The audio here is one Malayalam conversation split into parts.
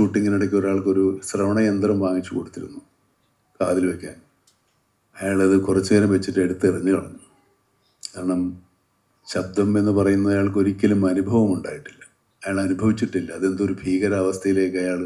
ഷൂട്ടിങ്ങിനിടയ്ക്ക് ഒരാൾക്കൊരു ശ്രവണയന്ത്രം വാങ്ങിച്ചു കൊടുത്തിരുന്നു കാതിൽ വയ്ക്കാൻ അയാളത് കുറച്ചു നേരം വെച്ചിട്ട് എടുത്തെറിഞ്ഞു കളഞ്ഞു. കാരണം ശബ്ദം എന്ന് പറയുന്ന അയാൾക്ക് ഒരിക്കലും അനുഭവം ഉണ്ടായിട്ടില്ല അയാൾ അനുഭവിച്ചിട്ടില്ല. അതെന്തൊരു ഭീകരാവസ്ഥയിലേക്ക് അയാൾ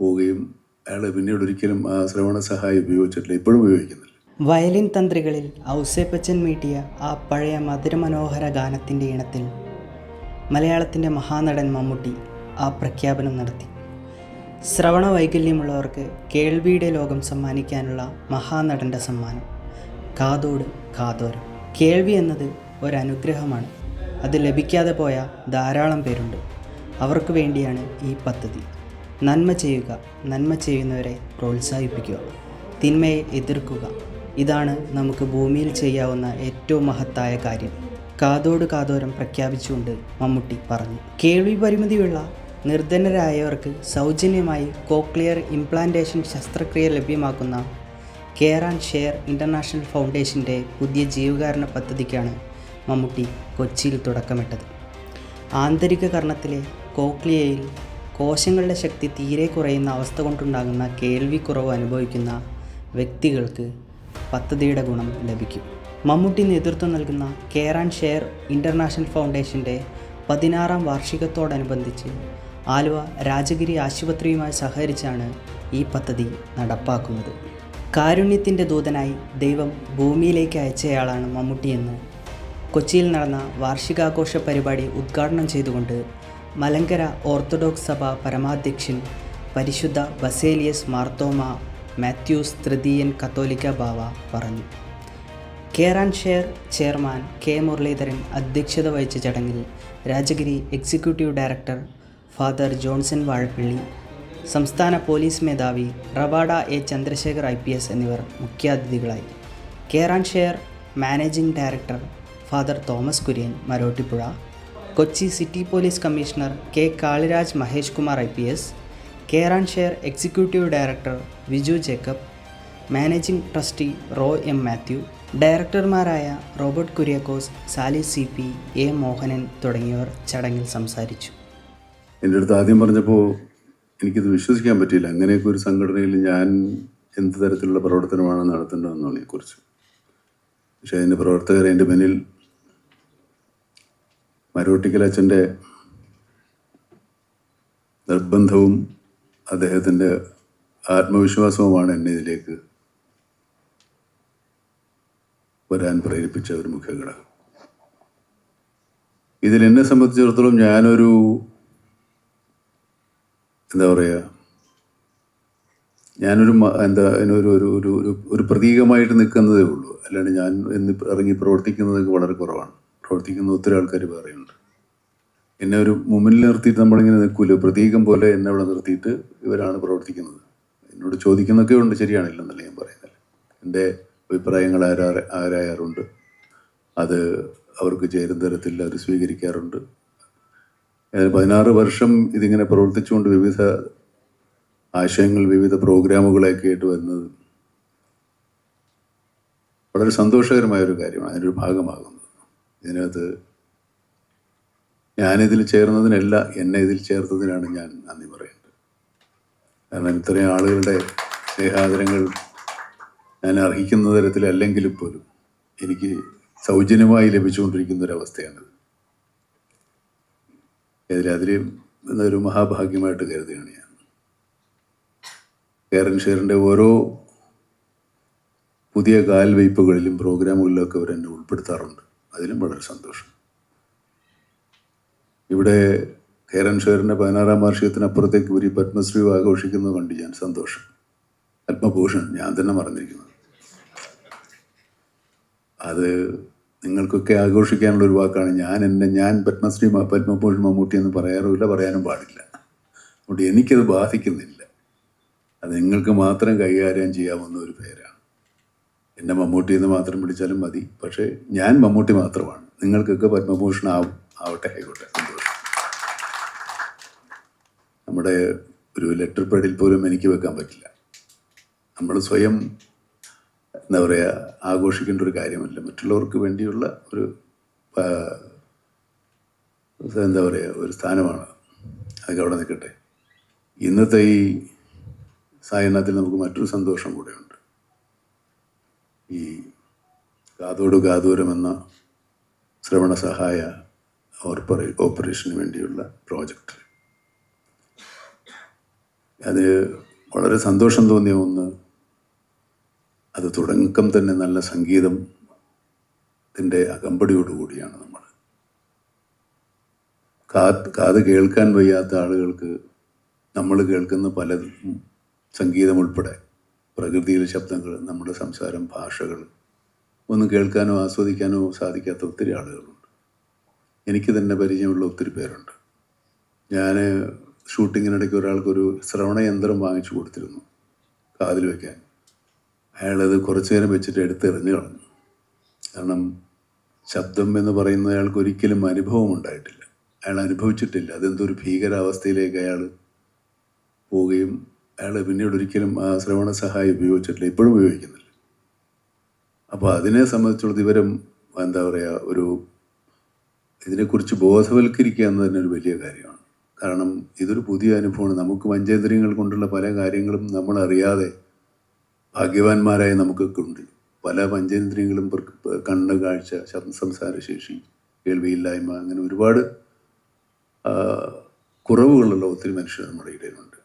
പോവുകയും അയാൾ പിന്നീട് ഒരിക്കലും ആ ശ്രവണ സഹായം ഉപയോഗിച്ചിട്ടില്ല. ഇപ്പോഴും ഉപയോഗിക്കുന്നില്ല. വയലിൻ തന്ത്രികളിൽ ഔസേപ്പച്ചൻ മീട്ടിയ ആ പഴയ മധുരമനോഹര ഗാനത്തിന്റെ ഇണത്തിൽ മലയാളത്തിന്റെ മഹാനടൻ മമ്മൂട്ടി ആ പ്രഖ്യാപനം നടത്തി. ശ്രവണ വൈകല്യമുള്ളവർക്ക് കേൾവിയുടെ ലോകം സമ്മാനിക്കാനുള്ള മഹാനടന്റെ സമ്മാനം. കാതോട് കാതോരം. കേൾവി എന്നത് ഒരനുഗ്രഹമാണ്. അത് ലഭിക്കാതെ പോയ ധാരാളം പേരുണ്ട്. അവർക്ക് വേണ്ടിയാണ് ഈ പദ്ധതി. നന്മ ചെയ്യുക നന്മ ചെയ്യുന്നവരെ പ്രോത്സാഹിപ്പിക്കുക തിന്മയെ എതിർക്കുക. ഇതാണ് നമുക്ക് ഭൂമിയിൽ ചെയ്യാവുന്ന ഏറ്റവും മഹത്തായ കാര്യം. കാതോട് കാതോരം പ്രഖ്യാപിച്ചുകൊണ്ട് മമ്മൂട്ടി പറഞ്ഞു. കേൾവി പരിമിതിയുള്ള നിർധനരായവർക്ക് സൗജന്യമായി കോക്ലിയർ ഇംപ്ലാന്റേഷൻ ശസ്ത്രക്രിയ ലഭ്യമാക്കുന്ന കെയർ ആൻഡ് ഷെയർ ഇന്റർനാഷണൽ ഫൗണ്ടേഷന്റെ പുതിയ ജീവകാരണ പദ്ധതിക്കാണ് മമ്മൂട്ടി കൊച്ചിയിൽ തുടക്കമിട്ടത്. ആന്തരിക കർണത്തിലെ കോക്ലിയയിൽ കോശങ്ങളുടെ ശക്തി തീരെ കുറയുന്ന അവസ്ഥ കൊണ്ടുണ്ടാകുന്ന കേൾവിക്കുറവ് അനുഭവിക്കുന്ന വ്യക്തികൾക്ക് പദ്ധതിയുടെ ഗുണം ലഭിക്കും. മമ്മൂട്ടി നേതൃത്വം നൽകുന്ന കെയർ ആൻഡ് ഷെയർ ഇന്റർനാഷണൽ ഫൗണ്ടേഷന്റെ പതിനാറാം വാർഷികത്തോടനുബന്ധിച്ച് ആലുവ രാജഗിരി ആശുപത്രിയുമായി സഹകരിച്ചാണ് ഈ പദ്ധതി നടപ്പാക്കുന്നത്. കാരുണ്യത്തിന്റെ ദൂതനായി ദൈവം ഭൂമിയിലേക്ക് അയച്ചയാളാണ് മമ്മൂട്ടിയെന്ന്. കൊച്ചിയിൽ നടന്ന വാർഷികാഘോഷ പരിപാടി ഉദ്ഘാടനം ചെയ്തുകൊണ്ട് മലങ്കര ഓർത്തഡോക്സ് സഭ പരമാധ്യക്ഷൻ പരിശുദ്ധ ബസേലിയസ് മാർത്തോമ മാത്യൂസ് തൃതീയൻ കത്തോലിക്ക ബാവ പറഞ്ഞു. And share chairman K Muraleedharan അധ്യക്ഷത വഹിച്ച ചടങ്ങിൽ Rajagiri executive director father Johnson Vazhappilly സംസ്ഥാന പോലീസ് മേധാവി Ravada A Chandrasekhar I P S എന്നിവർ മുഖ്യാതിഥികളായി. And share managing director father Thomas Kurian Marottippuzha. Kochi city police commissioner K Kaliraj Mahesh Kumar I P S. And share executive director Viju Jacob. Managing trustee raw M Mathew. ഡയറക്ടർമാരായ Robert Kuriakose Sally C P A Mohanan തുടങ്ങിയവർ ചടങ്ങിൽ സംസാരിച്ചു. എന്റെ അടുത്ത് ആദ്യം പറഞ്ഞപ്പോൾ എനിക്കിത് വിശ്വസിക്കാൻ പറ്റിയില്ല. അങ്ങനെയൊക്കെ ഒരു സംഘടനയിൽ ഞാൻ എന്ത് തരത്തിലുള്ള പ്രവർത്തനമാണ് നടത്തേണ്ടതെന്നുള്ളതിനെക്കുറിച്ച് പക്ഷേ അതിന്റെ പ്രവർത്തകർ എന്റെ മുന്നിൽ മരോട്ടിക്കൽ അച്ഛന്റെ നിർബന്ധവും അദ്ദേഹത്തിന്റെ ആത്മവിശ്വാസവുമാണ് എന്നെ ഇതിലേക്ക് വരാൻ പ്രേരിപ്പിച്ച ഒരു മുഖ്യ ഘടകം. ഇതിൽ എന്നെ സംബന്ധിച്ചിടത്തോളം ഞാനൊരു എന്താ പറയുക ഞാനൊരു എന്താ അതിനൊരു ഒരു ഒരു ഒരു ഒരു പ്രതീകമായിട്ട് നിൽക്കുന്നതേ ഉള്ളൂ. അല്ലാണ്ട് ഞാൻ എന്ന് ഇറങ്ങി പ്രവർത്തിക്കുന്നത് വളരെ കുറവാണ്. പ്രവർത്തിക്കുന്ന ഒത്തിരി ആൾക്കാർ പറയുന്നുണ്ട് എന്നെ ഒരു മുമ്പിൽ നിർത്തിയിട്ട് നമ്മളിങ്ങനെ നിൽക്കൂല. പ്രതീകം പോലെ എന്നെ അവിടെ നിർത്തിയിട്ട് ഇവരാണ് പ്രവർത്തിക്കുന്നത്. എന്നോട് ചോദിക്കുന്നൊക്കെ ഉണ്ട് ശരിയാണില്ലെന്നല്ല ഞാൻ പറയുന്നത്. എന്റെ അഭിപ്രായങ്ങൾ ആരാ ആരായാറുണ്ട്. അത് അവർക്ക് ചേരുന്ന തരത്തിൽ അവർ സ്വീകരിക്കാറുണ്ട്. പതിനാറ് വർഷം ഇതിങ്ങനെ പ്രവർത്തിച്ചുകൊണ്ട് വിവിധ ആശയങ്ങൾ വിവിധ പ്രോഗ്രാമുകളൊക്കെ ആയിട്ട് വരുന്നത് വളരെ സന്തോഷകരമായ ഒരു കാര്യമാണ്. അതിന്റെ ഒരു ഭാഗമാകുന്നത്. ഇതിനകത്ത് ഞാനിതിൽ ചേർന്നതിനല്ല എന്നെ ഇതിൽ ചേർത്തതിനാണ് ഞാൻ നന്ദി പറയുന്നത് കാരണം ഇത്രയും ആളുകളുടെ സ്നേഹാദരങ്ങൾ ഞാൻ അർഹിക്കുന്ന തരത്തിലല്ലെങ്കിലും പോലും എനിക്ക് സൗജന്യമായി ലഭിച്ചുകൊണ്ടിരിക്കുന്ന ഒരവസ്ഥയാണിത് ഇതിൽ എന്നൊരു മഹാഭാഗ്യമായിട്ട് കരുതുകയാണ് ഞാൻ. കേരൻ ഷെയറിന്റെ ഓരോ പുതിയ കാൽവയ്പ്പുകളിലും പ്രോഗ്രാമുകളിലൊക്കെ അവർ എന്നെ ഉൾപ്പെടുത്താറുണ്ട്. അതിലും വളരെ സന്തോഷം. ഇവിടെ കേരൻ ഷെയറിന്റെ പതിനാറാം വാർഷികത്തിനപ്പുറത്തേക്ക് ഒരു പത്മശ്രീ ആഘോഷിക്കുന്നത് കണ്ട് ഞാൻ സന്തോഷം. പത്മഭൂഷൺ ഞാൻ തന്നെ മറന്നിരിക്കുന്നത് അത് നിങ്ങൾക്കൊക്കെ ആഘോഷിക്കാനുള്ള ഒരു വാക്കാണ് ഞാൻ എന്റെ ഞാൻ പത്മശ്രീ പത്മഭൂഷൺ മമ്മൂട്ടി എന്ന് പറയാറുമില്ല പറയാനും പാടില്ല. അതുകൊണ്ട് എനിക്കത് ബാധിക്കുന്നില്ല. അത് നിങ്ങൾക്ക് മാത്രം കൈകാര്യം ചെയ്യാവുന്ന ഒരു പേരാണ്. എന്നെ മമ്മൂട്ടി എന്ന് മാത്രം പിടിച്ചാലും മതി. പക്ഷേ ഞാൻ മമ്മൂട്ടി മാത്രമാണ്. നിങ്ങൾക്കൊക്കെ പത്മഭൂഷൺ ആവും ആവട്ടെ ആയിക്കോട്ടെ. നമ്മുടെ ഒരു ലെറ്റർ പേഡിൽ പോലും എനിക്ക് വെക്കാൻ പറ്റില്ല. നമ്മൾ സ്വയം എന്താ പറയുക ആഘോഷിക്കേണ്ട ഒരു കാര്യമല്ല. മറ്റുള്ളവർക്ക് വേണ്ടിയുള്ള ഒരു എന്താ പറയുക ഒരു സ്ഥാനമാണ് അതൊക്കെ അവിടെ നിൽക്കട്ടെ. ഇന്നത്തെ ഈ സായനത്തിൽ നമുക്ക് മറ്റൊരു സന്തോഷം കൂടെയുണ്ട്. ഈ കാതോട് കാതൂരം എന്ന ശ്രവണ സഹായ ഓർപ്പറേ ഓപ്പറേഷന് വേണ്ടിയുള്ള പ്രോജക്റ്റ് അത് വളരെ സന്തോഷം തോന്നിയ ഒന്ന് അത് തുടക്കം തന്നെ നല്ല സംഗീതം ത്തിന്റെ അകമ്പടിയോടുകൂടിയാണ് നമ്മൾ. കാത് കാത് കേൾക്കാൻ വയ്യാത്ത ആളുകൾക്ക് നമ്മൾ കേൾക്കുന്ന പല സംഗീതം ഉൾപ്പെടെ പ്രകൃതിയിലെ ശബ്ദങ്ങൾ നമ്മുടെ സംസാരം ഭാഷകൾ ഒന്നും കേൾക്കാനോ ആസ്വദിക്കാനോ സാധിക്കാത്ത ഒത്തിരി ആളുകളുണ്ട്. എനിക്ക് തന്നെ പരിചയമുള്ള ഒത്തിരി പേരുണ്ട്. ഞാൻ ഷൂട്ടിങ്ങിനിടയ്ക്ക് ഒരാൾക്കൊരു ശ്രവണയന്ത്രം വാങ്ങിച്ചു കൊടുത്തിരുന്നു. കാതിൽ വയ്ക്കാൻ അയാളത് കുറച്ചു നേരം വെച്ചിട്ട് എടുത്തെറിഞ്ഞു കളഞ്ഞു. കാരണം ശബ്ദം എന്ന് പറയുന്നത് അയാൾക്ക് ഒരിക്കലും അനുഭവം ഉണ്ടായിട്ടില്ല. അയാൾ അനുഭവിച്ചിട്ടില്ല. അതെന്തോ ഒരു ഭീകരാവസ്ഥയിലേക്ക് അയാൾ പോവുകയും അയാൾ പിന്നീട് ഒരിക്കലും ആ ശ്രവണ സഹായം ഉപയോഗിച്ചിട്ടില്ല. ഇപ്പോഴും ഉപയോഗിക്കുന്നില്ല. അപ്പോൾ അതിനെ സംബന്ധിച്ചുള്ള വിവരം എന്താ പറയുക ഒരു ഇതിനെക്കുറിച്ച് ബോധവൽക്കരിക്കുക എന്ന് തന്നെ ഒരു വലിയ കാര്യമാണ്. കാരണം ഇതൊരു പുതിയ അനുഭവമാണ്. നമുക്ക് പഞ്ചേന്ദ്രിയങ്ങൾ കൊണ്ടുള്ള പല കാര്യങ്ങളും നമ്മൾ അറിയാതെ ഭാഗ്യവാന്മാരായ നമുക്കൊക്കെ ഉണ്ട് പല പഞ്ചേന്ദ്രിയങ്ങളും കണ്ണ് കാഴ്ച സംസാരശേഷി കേൾവിയില്ലായ്മ അങ്ങനെ ഒരുപാട് കുറവുകളുള്ള ഒത്തിരി മനുഷ്യർ നമ്മുടെ ഇടയിലുണ്ട്.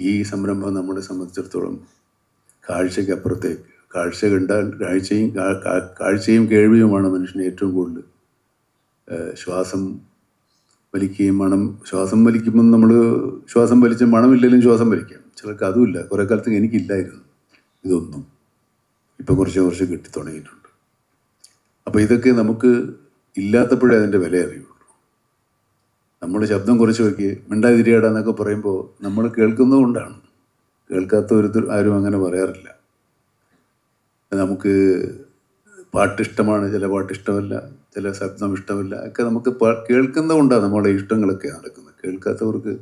ഈ സംരംഭം നമ്മളെ സംബന്ധിച്ചിടത്തോളം കാഴ്ചയ്ക്കപ്പുറത്തേക്ക് കാഴ്ച കണ്ടാൽ കാഴ്ചയും കാഴ്ചയും കേൾവിയുമാണ് മനുഷ്യന് ഏറ്റവും കൂടുതൽ ശ്വാസം വലിക്കുകയും മണം ശ്വാസം വലിക്കുമ്പം നമ്മൾ ശ്വാസം വലിച്ച മണമില്ലെങ്കിലും ശ്വാസം വലിക്കാം. ചിലർക്ക് അതുമില്ല. കുറേ കാലത്ത് എനിക്കില്ലായിരുന്നു. ഇതൊന്നും ഇപ്പം കുറച്ച് കുറച്ച് കിട്ടി തുടങ്ങിയിട്ടുണ്ട്. അപ്പോൾ ഇതൊക്കെ നമുക്ക് ഇല്ലാത്തപ്പോഴേ അതിന്റെ വില അറിയുള്ളൂ. നമ്മൾ ശബ്ദം കുറച്ച് വെക്കി മിണ്ടാതിരിയാടാന്നൊക്കെ പറയുമ്പോൾ നമ്മൾ കേൾക്കുന്നതുകൊണ്ടാണ് കേൾക്കാത്ത ഒരു ആരും അങ്ങനെ പറയാറില്ല. നമുക്ക് പാട്ട് ഇഷ്ടമാണ് ചില പാട്ട് ഇഷ്ടമല്ല ചില ശബ്ദം ഇഷ്ടമല്ല ഒക്കെ നമുക്ക് കേൾക്കുന്നതുകൊണ്ടാണ് നമ്മുടെ ഇഷ്ടങ്ങളൊക്കെ നടക്കുന്നത്. കേൾക്കാത്തവർക്ക്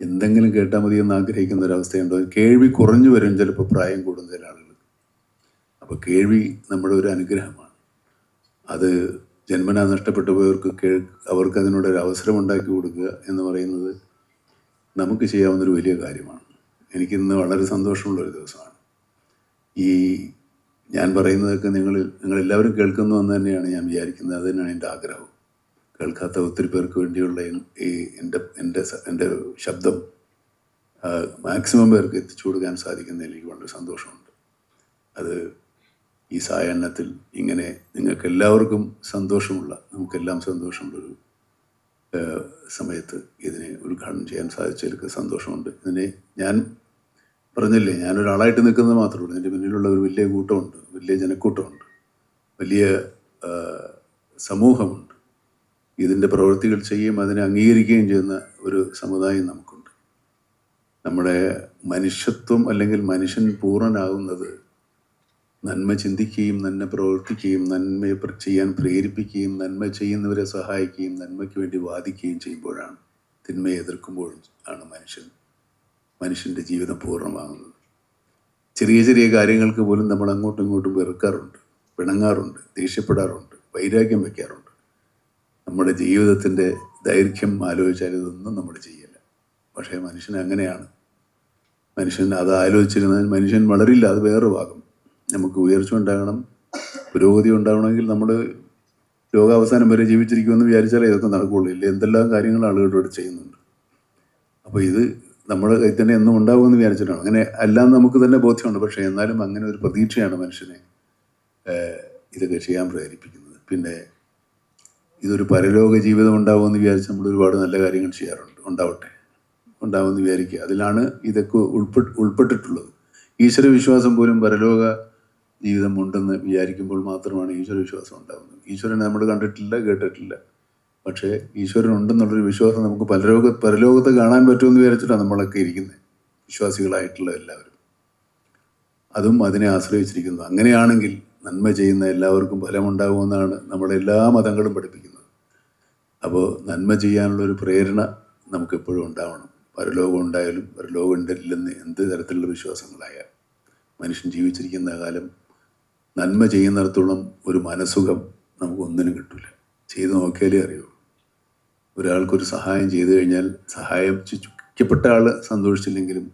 എന്തെങ്കിലും കേട്ടാൽ മതി എന്ന് ആഗ്രഹിക്കുന്ന ഒരവസ്ഥയുണ്ടോ കേൾവി കുറഞ്ഞു വരും ചിലപ്പോൾ പ്രായം കൂടുന്ന ചില ആളുകൾ. അപ്പോൾ കേൾവി നമ്മുടെ ഒരു അനുഗ്രഹമാണ്. അത് ജന്മനാ നഷ്ടപ്പെട്ടു പോയവർക്ക് കേൾ അവർക്ക് അതിനോടൊരു അവസരം ഉണ്ടാക്കി കൊടുക്കുക എന്ന് പറയുന്നത് നമുക്ക് ചെയ്യാവുന്നൊരു വലിയ കാര്യമാണ്. എനിക്കിന്ന് വളരെ സന്തോഷമുള്ളൊരു ദിവസമാണ്. ഈ ഞാൻ പറയുന്നതൊക്കെ നിങ്ങൾ നിങ്ങളെല്ലാവരും കേൾക്കുന്നു എന്ന് തന്നെയാണ് ഞാൻ വിചാരിക്കുന്നത്. അത് തന്നെയാണ് എന്റെ ആഗ്രഹം കേൾക്കാത്ത ഒത്തിരി പേർക്ക് വേണ്ടിയുള്ള ഈ എന്റെ എന്റെ എന്റെ ശബ്ദം മാക്സിമം പേർക്ക് എത്തിച്ചു കൊടുക്കാൻ സാധിക്കുന്നതിൽ എനിക്ക് വളരെ സന്തോഷമുണ്ട്. അത് ഈ സായാഹ്നത്തിൽ ഇങ്ങനെ നിങ്ങൾക്ക് എല്ലാവർക്കും സന്തോഷമുള്ള നമുക്കെല്ലാം സന്തോഷമുള്ളൊരു സമയത്ത് ഇതിനെ ഉദ്ഘാടനം ചെയ്യാൻ സാധിച്ചതിലേക്ക് സന്തോഷമുണ്ട്. ഇതിനെ ഞാൻ പറഞ്ഞില്ലേ ഞാനൊരാളായിട്ട് നിൽക്കുന്നത് മാത്രമേ ഉള്ളൂ. എന്റെ മുന്നിലുള്ള ഒരു വലിയ കൂട്ടമുണ്ട് വലിയ ജനക്കൂട്ടമുണ്ട്. വലിയ സമൂഹമുണ്ട്. ഇതിന്റെ പ്രവൃത്തികൾ ചെയ്യുകയും അതിനെ അംഗീകരിക്കുകയും ചെയ്യുന്ന ഒരു സമുദായം നമുക്കുണ്ട്. നമ്മുടെ മനുഷ്യത്വം അല്ലെങ്കിൽ മനുഷ്യൻ പൂർണനാകുന്നത് നന്മ ചിന്തിക്കുകയും നന്മ പ്രവർത്തിക്കുകയും നന്മയെ ചെയ്യാൻ പ്രേരിപ്പിക്കുകയും നന്മ ചെയ്യുന്നവരെ സഹായിക്കുകയും നന്മയ്ക്ക് വേണ്ടി വാദിക്കുകയും ചെയ്യുമ്പോഴാണ് തിന്മയെ എതിർക്കുമ്പോഴും ആണ് മനുഷ്യൻ മനുഷ്യന്റെ ജീവിതം പൂർണമാകുന്നത്. ചെറിയ ചെറിയ കാര്യങ്ങൾക്ക് പോലും നമ്മൾ അങ്ങോട്ടും ഇങ്ങോട്ടും വെറുക്കാറുണ്ട് പിണങ്ങാറുണ്ട് ദേഷ്യപ്പെടാറുണ്ട് വൈരാഗ്യം വയ്ക്കാറുണ്ട്. നമ്മുടെ ജീവിതത്തിന്റെ ദൈർഘ്യം ആലോചിച്ചാൽ ഇതൊന്നും നമ്മൾ ചെയ്യില്ല. പക്ഷേ മനുഷ്യൻ അങ്ങനെയാണ്. മനുഷ്യൻ അത് ആലോചിച്ചിരുന്നാൽ മനുഷ്യൻ വളരില്ല അത് വേറെ ഭാഗം. നമുക്ക് ഉയർച്ച ഉണ്ടാകണം പുരോഗതി ഉണ്ടാകണമെങ്കിൽ നമ്മൾ ലോകാവസാനം വരെ ജീവിച്ചിരിക്കുമെന്ന് വിചാരിച്ചാലേ ഇതൊക്കെ നടക്കുകയുള്ളൂ. ഇല്ല എന്തെല്ലാം കാര്യങ്ങൾ ആളുകളോട് ചെയ്യുന്നുണ്ട്. അപ്പോൾ ഇത് നമ്മുടെ കയ്യിൽ തന്നെ എന്നും ഉണ്ടാകുമെന്ന് വിചാരിച്ചിട്ടാണ്. അങ്ങനെ എല്ലാം നമുക്ക് തന്നെ ബോധ്യമുണ്ട്. പക്ഷേ എന്നാലും അങ്ങനെ ഒരു പ്രതീക്ഷയാണ് മനുഷ്യനെ ഇതൊക്കെ ചെയ്യാൻ പ്രേരിപ്പിക്കുന്നത്. പിന്നെ ഇതൊരു പരലോക ജീവിതം ഉണ്ടാവുമെന്ന് വിചാരിച്ച് നമ്മൾ ഒരുപാട് നല്ല കാര്യങ്ങൾ ചെയ്യാറുണ്ട് ഉണ്ടാവട്ടെ ഉണ്ടാവുമെന്ന് വിചാരിക്കുക. അതിലാണ് ഇതൊക്കെ ഉൾപ്പെട്ട് ഉൾപ്പെട്ടിട്ടുള്ളത്. ഈശ്വര വിശ്വാസം പോലും പരലോക ജീവിതം ഉണ്ടെന്ന് വിചാരിക്കുമ്പോൾ മാത്രമാണ് ഈശ്വര വിശ്വാസം ഉണ്ടാകുന്നത് ഈശ്വരനെ നമ്മൾ കണ്ടിട്ടില്ല കേട്ടിട്ടില്ല. പക്ഷേ ഈശ്വരൻ ഉണ്ടെന്നുള്ളൊരു വിശ്വാസം നമുക്ക് പരലോക പരലോകത്ത് കാണാൻ പറ്റുമെന്ന് വിചാരിച്ചിട്ടാണ് നമ്മളൊക്കെ ഇരിക്കുന്നത് വിശ്വാസികളായിട്ടുള്ള എല്ലാവരും. അതും അതിനെ ആശ്രയിച്ചിരിക്കുന്നു. അങ്ങനെയാണെങ്കിൽ നന്മ ചെയ്യുന്ന എല്ലാവർക്കും ഫലമുണ്ടാകുമെന്നാണ് നമ്മുടെ എല്ലാ മതങ്ങളും പഠിപ്പിക്കുന്നത്. അപ്പോൾ നന്മ ചെയ്യാനുള്ള ഒരു പ്രേരണ നമുക്ക് എപ്പോഴും ഉണ്ടാവണം. പരലോകം ഉണ്ടായാലും പരലോകം ഉണ്ടല്ലെന്ന് എന്ത് തരത്തിലുള്ള വിശ്വാസങ്ങളായാലും മനുഷ്യൻ ജീവിച്ചിരിക്കുന്ന കാലം നന്മ ചെയ്യുന്നിടത്തോളം ഒരു മനസുഖം നമുക്ക് ഒന്നിനും കിട്ടില്ല ചെയ്തു നോക്കിയാലേ അറിയുള്ളൂ ഒരാൾക്കൊരു സഹായം ചെയ്തു കഴിഞ്ഞാൽ സഹായം ചുറ്റപ്പെട്ട ആൾ സന്തോഷിച്ചില്ലെങ്കിലും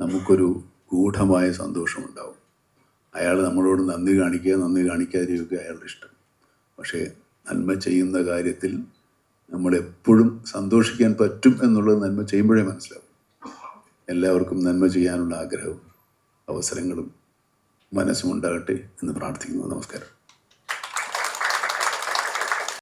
നമുക്കൊരു ഗൂഢമായ സന്തോഷമുണ്ടാവും. അയാൾ നമ്മളോട് നന്ദി കാണിക്കുക നന്ദി കാണിക്കാതിരിക്കുക അയാളുടെ ഇഷ്ടം. പക്ഷേ നന്മ ചെയ്യുന്ന കാര്യത്തിൽ നമ്മളെപ്പോഴും സന്തോഷിക്കാൻ പറ്റും എന്നുള്ളത് നന്മ ചെയ്യുമ്പോഴേ മനസ്സിലാവും. എല്ലാവർക്കും നന്മ ചെയ്യാനുള്ള ആഗ്രഹവും അവസരങ്ങളും മനസ്സും ഉണ്ടാകട്ടെ എന്ന് പ്രാർത്ഥിക്കുന്നു. നമസ്കാരം.